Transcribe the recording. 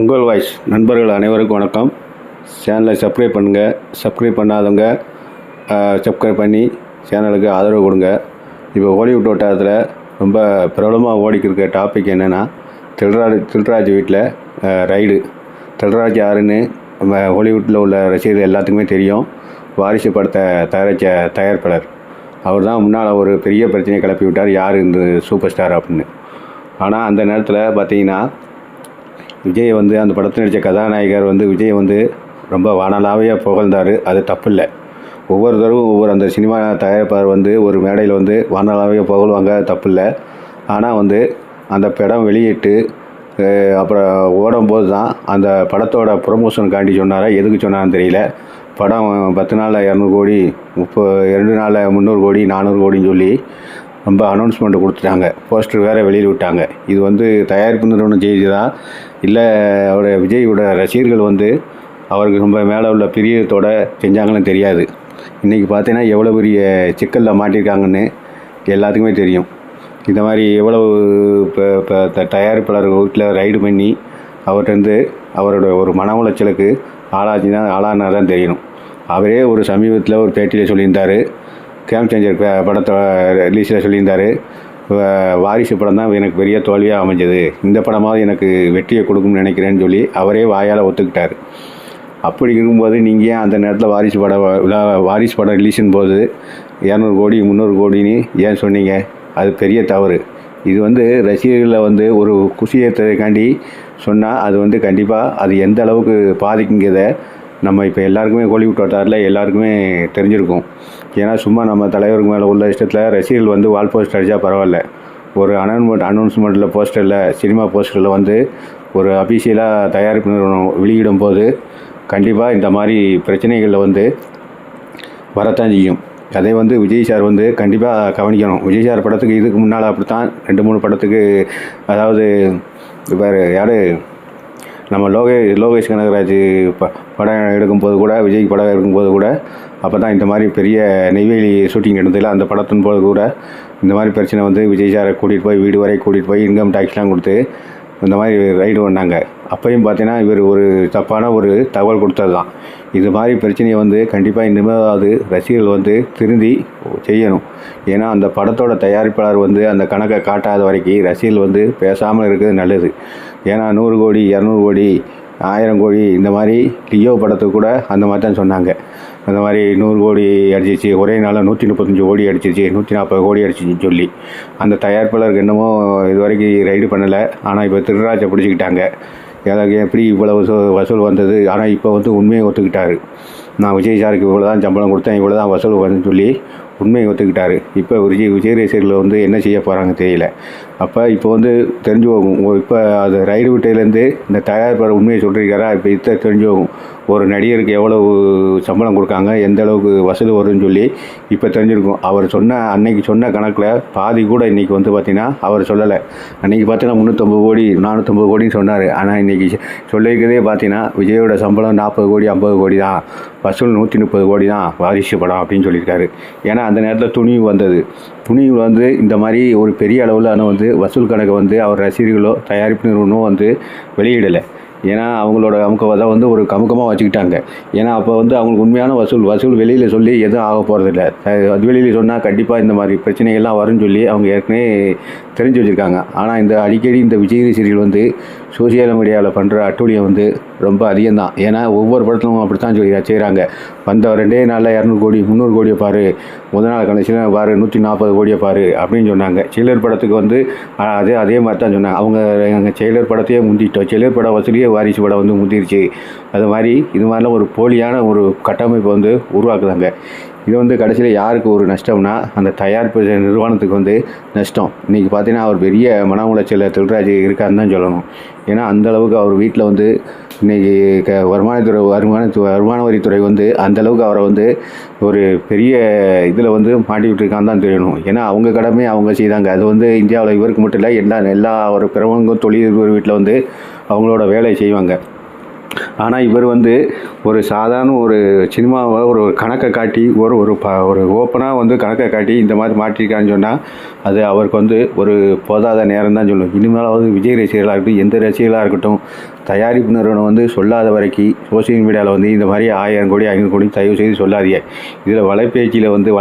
உங்கள் வாய்ஸ் நண்பர்கள் அனைவருக்கும் வணக்கம். சேனலை சப்ஸ்கிரைப் பண்ணுங்கள் சப்ஸ்கிரைப் பண்ணாதவங்க சப்ஸ்கிரைப் பண்ணி சேனலுக்கு ஆதரவு கொடுங்க. இப்போ ஹாலிவுட் வட்டாரத்தில் ரொம்ப பிரபலமாக ஓடிக்கிருக்க டாபிக் என்னென்னா தில்ராஜ் தில்ராஜ் வீட்டில் ரைடு தில்ராஜ் யாருன்னு நம்ம ஹாலிவுட்டில் உள்ள ரசிகர்கள் எல்லாத்துக்குமே தெரியும். வாரிசு படத்தை தயாரித்த தயாரிப்பாளர். அவர் தான் முன்னால் ஒரு பெரிய பிரச்சனையை கிளப்பி விட்டார். யார் இந்த சூப்பர் ஸ்டார் அப்படின்னு. ஆனால் அந்த நேரத்தில் பார்த்தீங்கன்னா விஜய் வந்து அந்த படத்தில் நடித்த கதாநாயகர் வந்து விஜய் வந்து ரொம்ப வானலாவே புகழ்ந்தார். அது தப்பு இல்லை ஒவ்வொருத்தரும் ஒவ்வொரு அந்த சினிமா தயாரிப்பாளர் வந்து ஒரு மேடையில் வந்து வானலாவே புகழ்வாங்க. தப்பு இல்லை ஆனால் வந்து அந்த படம் வெளியிட்டு அப்புறம் ஓடும்போது தான் அந்த படத்தோட ப்ரொமோஷனுக்காண்டி சொன்னாரா எதுக்கு சொன்னான்னு தெரியல. படம் பத்து நாளில் இரநூறு கோடி முப்பது ரெண்டு நாளில் முந்நூறு கோடி நானூறு கோடின்னு சொல்லி ரொம்ப அனௌன்ஸ்மெண்ட் கொடுத்துட்டாங்க. போஸ்டர் வேறு வெளியில் விட்டாங்க. இது வந்து தயாரிப்பு நிறுவனம் செய்தி தான். இல்லை அவருடைய விஜயோட ரசிகர்கள் வந்து அவருக்கு ரொம்ப மேலே உள்ள பிரியத்தோட செஞ்சாங்கன்னு தெரியாது. இன்றைக்கி பார்த்தீங்கன்னா எவ்வளோ பெரிய சிக்கலில் மாட்டியிருக்காங்கன்னு எல்லாத்துக்குமே தெரியும். இந்த மாதிரி எவ்வளவு இப்போ இப்போ த- தயாரிப்பாளர் வீட்டில் ரைடு பண்ணி அவர்கிட்டருந்து அவரோட ஒரு மன உளைச்சலுக்கு ஆளாச்சு தான் ஆளானா தான் தெரியணும் அவரே ஒரு சமீபத்தில் ஒரு பேட்டியில் சொல்லியிருந்தார். கேம் சேஞ்சர் படத்தை ரிலீஸில் சொல்லியிருந்தார். வாரிசு படம் தான் எனக்கு பெரிய தோல்வியாக அமைஞ்சது. இந்த படமாவது எனக்கு வெற்றியை கொடுக்கும்னு நினைக்கிறேன்னு சொல்லி அவரே வாயால் ஒத்துக்கிட்டார். அப்படி இருக்கும்போது நீங்கள் ஏன் அந்த நேரத்தில் வாரிசு படம் விழா வாரிசு படம் ரிலீஸின் போது இரநூறு கோடி முந்நூறு கோடின்னு ஏன் சொன்னீங்க? அது பெரிய தவறு. இது வந்து ரசிகர்களை வந்து ஒரு குஷியத்துக்காண்டி சொன்னால் அது வந்து கண்டிப்பாக அது எந்த அளவுக்கு பாதிக்குங்கிறத நம்ம இப்போ எல்லாருக்குமே கோலிவுட் வட்டாரில் எல்லாருக்குமே தெரிஞ்சிருக்கும். ஏன்னா சும்மா நம்ம தலைவருக்கு மேலே உள்ள இஷ்டத்தில் ரசிகர்கள் வந்து வால் போஸ்டர் அடித்தா பரவாயில்ல. ஒரு அனௌன்மெண்ட் அனௌன்ஸ்மெண்ட்டில் போஸ்டரில் சினிமா போஸ்டரில் வந்து ஒரு அபிஷியலாக தயாரிப்பு நிறுவனம் வெளியிடும் போது கண்டிப்பாக இந்த மாதிரி பிரச்சனைகளில் வந்து வரத்தான் செய்யும். அதை வந்து விஜய் சார் வந்து கண்டிப்பாக கவனிக்கணும். விஜய் சார் படத்துக்கு இதுக்கு முன்னால் அப்படித்தான் ரெண்டு மூணு படத்துக்கு அதாவது வேறு யார்? நம்ம லோகே லோகேஷ் கனகராஜ் ப படம் எடுக்கும்போது கூட விஜய் படம் எடுக்கும்போது கூட அப்போ தான் இந்த மாதிரி பெரிய நெய்வேலி ஷூட்டிங் எடுத்ததில்ல அந்த படத்தின் போது கூட இந்த மாதிரி பிரச்சனை வந்து விஜய் சாரை கூட்டிகிட்டு போய் வீடு வரை கூட்டிகிட்டு போய் இன்கம் டேக்ஸ்லாம் கொடுத்து இந்த மாதிரி ரைடு பண்ணாங்க. அப்பையும் பார்த்தீங்கன்னா இவர் ஒரு தப்பான ஒரு தகவல் கொடுத்தது தான். இது மாதிரி பிரச்சனையை வந்து கண்டிப்பாக இனிமேலாவது ரசிகர்கள் வந்து திருந்தி செய்யணும். ஏன்னா அந்த படத்தோட தயாரிப்பாளர் வந்து அந்த கணக்கை காட்டாத வரைக்கும் ரசிகர்கள் வந்து பேசாமல் இருக்கிறது நல்லது. ஏன்னா நூறு கோடி இரநூறு கோடி ஆயிரம் கோடி இந்த மாதிரி லியோ படத்துக்கு கூட அந்த மாதிரி தான் சொன்னாங்க. அந்த மாதிரி நூறு கோடி அடிச்சிச்சு. ஒரே நாளில் நூற்றி முப்பத்தஞ்சு கோடி அடிச்சிச்சு. நூற்றி நாற்பது கோடி அடிச்சிச்சின்னு சொல்லி. அந்த தயாரிப்பாளருக்கு என்னமோ இது வரைக்கும் ரைடு பண்ணலை. ஆனால் இப்போ திருராஜை பிடிச்சிக்கிட்டாங்க. எனக்கு எப்படி இவ்வளவு வசூல் வந்தது? ஆனால் இப்போ வந்து உண்மையை ஒத்துக்கிட்டாரு. நான் விஜய் சாருக்கு இவ்வளோ தான் சம்பளம் கொடுத்தேன். இவ்வளோ தான் வசூல் வந்து சொல்லி உண்மையை ஒத்துக்கிட்டாரு. இப்போ விஜய் விஜய் ரசிகர்கள் வந்து என்ன செய்ய போகிறாங்க தெரியல. அப்போ இப்போ வந்து தெரிஞ்சு போகும் இப்போ அது ரைடு விட்டையிலேருந்து இந்த தயாரிப்பாளர் உண்மையை சொல்லியிருக்காரா இப்போ இத்த தெரிஞ்சு போகும் ஒரு நடிகருக்கு எவ்வளவு சம்பளம் கொடுக்காங்க எந்த அளவுக்கு வசூல் வரும்னு சொல்லி இப்போ தெரிஞ்சிருக்கும். அவர் சொன்ன அன்னைக்கு சொன்ன கணக்கில் பாதி கூட இன்றைக்கி வந்து பார்த்திங்கன்னா அவர் சொல்லலை. அன்றைக்கி பார்த்தீங்கன்னா முந்நூற்றம்பது கோடி நானூற்றம்பது கோடின்னு சொன்னார். ஆனால் இன்றைக்கி சொல்லியிருக்கிறதே பார்த்தீங்கன்னா விஜயோட சம்பளம் நாற்பது கோடி ஐம்பது கோடி தான். வசூல் நூற்றி முப்பது கோடி தான் வாரிசு படம் அப்படின்னு சொல்லியிருக்காரு. ஏன்னா அந்த நேரத்தில் துணிவு வந்தது. துணிவு வந்து இந்த மாதிரி ஒரு பெரிய அளவில் ஆனால் வந்து வசூல் கணக்கை வந்து அவர் ரசிகர்களோ தயாரிப்பு நிறுவனமோ வந்து வெளியிடலை. ஏன்னா அவங்களோட அமுக்கத்தை வந்து ஒரு கமுக்கமாக வச்சுக்கிட்டாங்க. ஏன்னா அப்போ வந்து அவங்களுக்கு உண்மையான வசூல் வசூல் வெளியில் சொல்லி எதுவும் ஆக போகிறதில்ல அது வெளியில் சொன்னால் கண்டிப்பாக இந்த மாதிரி பிரச்சனைகள்லாம் வரும்னு சொல்லி அவங்க ஏற்கனவே தெரிஞ்சு வச்சுருக்காங்க. ஆனால் இந்த அடிக்கடி இந்த விஜய் சீரியல் வந்து சோசியல் மீடியாவில் பண்ணுற அட்டூழியம் வந்து ரொம்ப அதிகம்தான். ஏன்னா ஒவ்வொரு படத்திலும் அப்படி தான் சொல்லி செய்கிறாங்க வந்த ரெண்டே நாளில் இரநூறு கோடி முந்நூறு கோடியை பாரு முதல் நாள் கணக்கில் பாரு நூற்றி நாற்பது கோடியை பாரு அப்படின்னு சொன்னாங்க. செயலர் படத்துக்கு வந்து அதே அதே மாதிரி தான் சொன்னாங்க. அவங்க எங்கள் செயலர் படத்தையே முந்திட்டோம். செயலர் படம் வசூலியே வாரிசு படம் வந்து முந்திருச்சு. அது மாதிரி இது மாதிரிலாம் ஒரு போலியான ஒரு கட்டமைப்பை வந்து உருவாக்குறாங்க இது வந்து கடைசியில் யாருக்கு ஒரு நஷ்டம்னா அந்த தயாரிப்பு நிறுவனத்துக்கு வந்து நஷ்டம். இன்றைக்கி பார்த்தீங்கன்னா அவர் பெரிய மன உளைச்சலில் தில்ராஜ் இருக்காருன்னு தான் சொல்லணும். ஏன்னா அந்தளவுக்கு அவர் வீட்டில் வந்து இன்றைக்கி க வருமானத்துறை வருமான வருமான வரித்துறை வந்து அந்த அளவுக்கு அவரை வந்து ஒரு பெரிய இதில் வந்து மாட்டிக்கிட்டுருக்கான்னு தான் தெரியணும். ஏன்னா அவங்க கடமை அவங்க செய்தாங்க. அது வந்து இந்தியாவில் இவருக்கு மட்டும் இல்லை எல்லா எல்லா ஒரு பிறவங்க தொழில் வீட்டில் வந்து அவங்களோட வேலையை செய்வாங்க. ஆனால் இவர் வந்து ஒரு சாதாரண ஒரு சினிமாவை ஒரு கணக்கை காட்டி ஒரு ஒரு ப ஒரு ஓப்பனாக வந்து கணக்கை காட்டி இந்த மாதிரி மாற்றிருக்கான்னு சொன்னால் அது அவருக்கு வந்து ஒரு போதாத நேரம் தான் சொல்லும். இனிமேலாவது விஜய் ரசிகர்களாக இருக்கட்டும் எந்த ரசிகர்களாக இருக்கட்டும் தயாரிப்பு நிறுவனம் வந்து சொல்லாத வரைக்கும் சோசியல் மீடியாவில் வந்து இந்த மாதிரி ஆயிரம் கோடி ஐநூறு கோடி தயவு செய்து சொல்லாதீங்க. இதில் வலைபேச்சியில் வந்து வலை